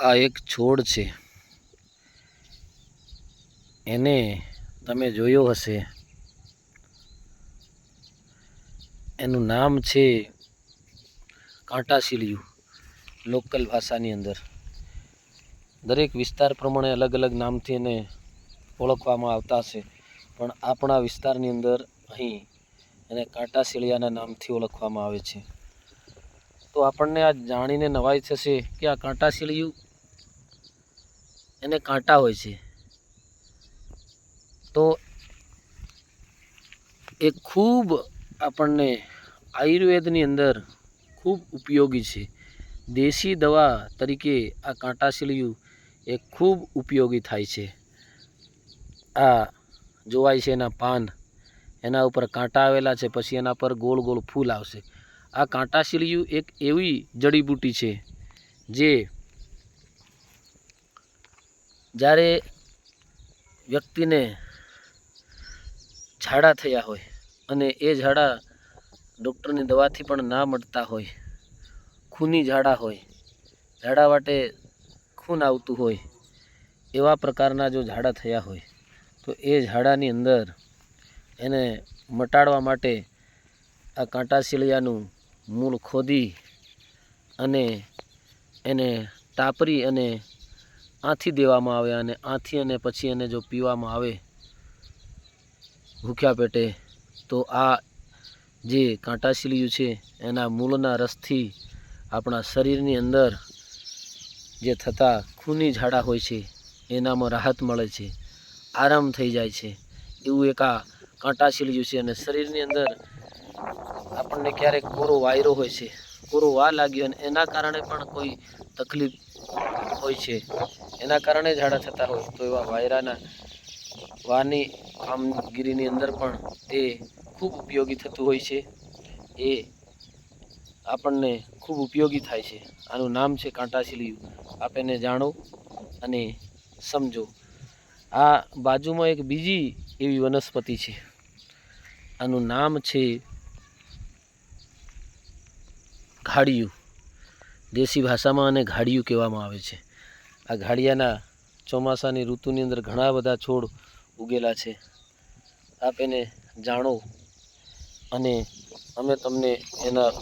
આ એક છોડ છે. એને તમે જોયો હશે. એનું નામ છે કાંટાશીલિયું, લોકલ ભાષાની અંદર. દરેક વિસ્તાર પ્રમાણે અલગ અલગ નામથી એને ઓળખવામાં આવતા હશે. પણ આપણા વિસ્તારની અંદર અહીં એને કાંટાશીલિયાના નામથી ઓળખવામાં આવે છે. તો આપણને આ જાણીને નવાઈ થશે કે આ કાંટાશીલિયું એને કાંટા હોય છે. તો એ ખૂબ આપણને આયુર્વેદની અંદર ખૂબ ઉપયોગી છે. દેશી દવા તરીકે આ કાંટાશીલિયું એ ખૂબ ઉપયોગી થાય છે. આ જોવાય છે એના પાન. એના ઉપર કાંટા આવેલા છે, પછી એના પર ગોળ ગોળ ફૂલ આવશે. આ કાંટાશીલિયું એક એવી જડીબૂટી છે, જે જ્યારે વ્યક્તિને ઝાડા થયા હોય અને એ ઝાડા ડૉક્ટરની દવાથી પણ ના મળતા હોય, ખૂની ઝાડા હોય, ઝાડા માટે ખૂન આવતું હોય, એવા પ્રકારના જો ઝાડા થયા હોય, તો એ ઝાડાની અંદર એને મટાડવા માટે આ કાંટાશીલિયાનું મૂળ ખોદી અને એને ટાપરી અને આંથી દેવામાં આવે અને આથી અને પછી એને જો પીવામાં આવે ભૂખ્યા પેટે, તો આ જે કાંટાશીલિયું છે, એના મૂળના રસથી આપણા શરીરની અંદર જે થતા ખૂની ઝાડા હોય છે, એનામાં રાહત મળે છે, આરામ થઈ જાય છે. એવું એક આ કાંટાશીલિયું છે અને શરીરની અંદર આપણને ક્યારેક કોરો વાયરો હોય છે, કોરો વા લાગ્યો અને એના કારણે પણ કોઈ તકલીફ હોય છે. એના કારણે ઝાડા થતા હોય. તો એવા વાયરાના વાની કામગીરીની અંદર પણ તે ખૂબ ઉપયોગી થતું હોય છે. એ આપણને ખૂબ ઉપયોગી થાય છે. આનું નામ છે કાંટાશીલિયું આપ એને જાણો અને સમજો. આ બાજુમાં એક બીજી એવી વનસ્પતિ છે. આનું નામ છે ઘાડિયું. દેશી ભાષામાં આને ઘાડિયું કહેવામાં આવે છે. આ ઘાડિયાના ચોમાસાની ઋતુની અંદર ઘણા બધા છોડ ઉગેલા છે. આપ એને જાણો અને અમે તમને એના